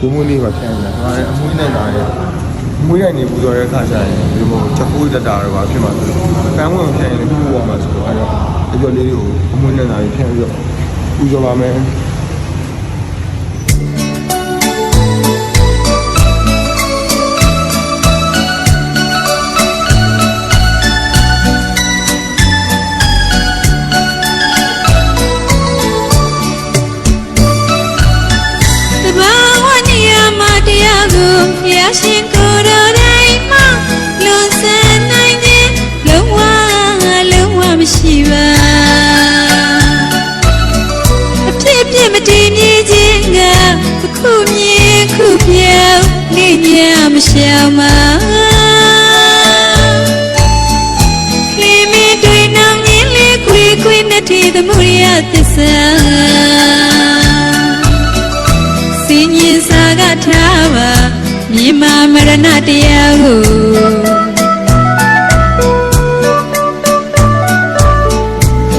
ဘုံမွေးလေးပါပြန်လာဒါလည်းအမွေးနဲ့လာတယ် မွေးရနေပူတော်တဲ့ခါကျရင်ဒီလိုချက်ပိုးတက်တာတော့ပါဖြစ်မှာဆိုတော့ကမ်းဝင်ပြန်ရင်ပူသွားမှာဆိုတော့အဲတော့အကျော်လေးတွေကိုအမွေးနဲ့လာပြီးပြန်ပြီးတော့ပူဇော်ပါမယ်တဘာဝနေရာမှာတရားကိုဘုရားရှင်ကို နေညမရှောင်ပါခေမီတွေနောင်မြင်လေခွေခွေနဲ့တည်သမှုရသစ္စာစင်ရင်စာကထားပါမြေမာမရဏတရားကို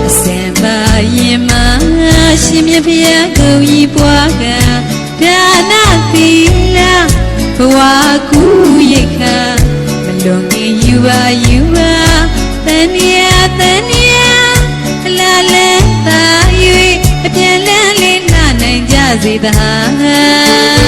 အစင်ပါရင်မာရှင်မြတ်ဖျားကိုဤပွားက ဘဝကူရိတ်ခာမလွန်ငင်ယူပါယူပါတန်မြာတန်မြာလာလဲသာ၍အပြန်လန်းလေးနာနိုင်ကြစေသာ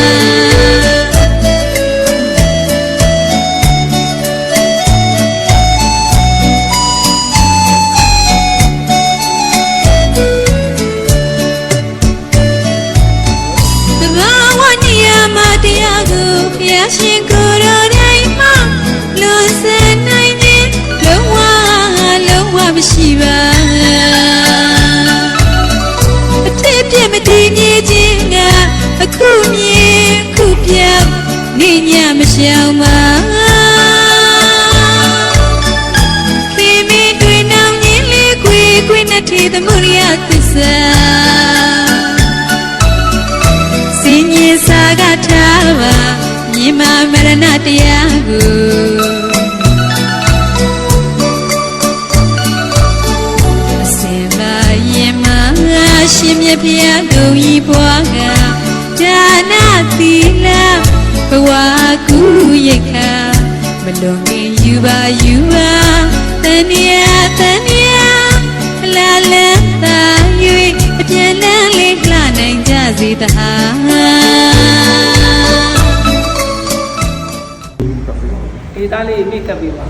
ရှောင်ပါခေမီတွေနောင်ညင်းလေးခွေခွေနဲ့ထီသမှုရိယသစ္စာစင်ကြီးစာကထားပါမြေမာမရဏတရားကိုအစင်ပါရင်မာရှင်မြတ်ဖျားကိုဤဘွားကဒါနသီလ ဘဝကူရိတ်ခာမလွန်ငင်ယူပါယူပါတဏှာတဏှာလာလန်းသာ၍အပြန်လန်းလေးလှနိုင်ကြစေတဟာဒေတာလေးမိတ်ကပ်ပေးပါ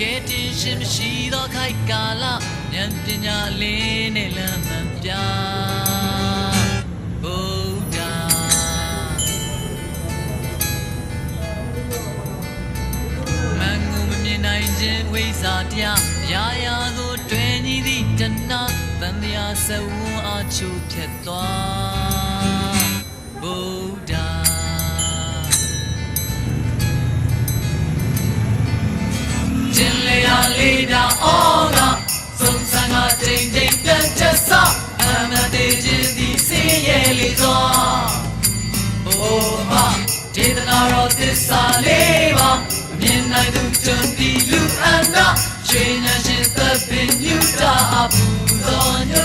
ကဲတင်ရှင်မရှိသောခိုက်ကာလဉာဏ်ပညာလင်းနဲ့လမ်းမှန်ပြဗုဒ္ဓမန်ငုံမမြင်နိုင်ခြင်းဝိဇ္ဇာတရားရာရာကိုတွင်ညီသည့်တဏ္ဍသံဃာစဝန်းအချို့ဖြတ်သွားဗုဒ္ရလေးတာအောကစုံစမ်းကတိမ်တိမ်ပြန်ချက်စအမတေခြင်းသည်စင်းရဲ့လေသောဘိုးမဒေသနာတော်သစ္စာလေးပါအမြင်နိုင်သူတွင်ဒီလူအနာရွှေညာရှင်သပင်ညူတာအပူသောညွ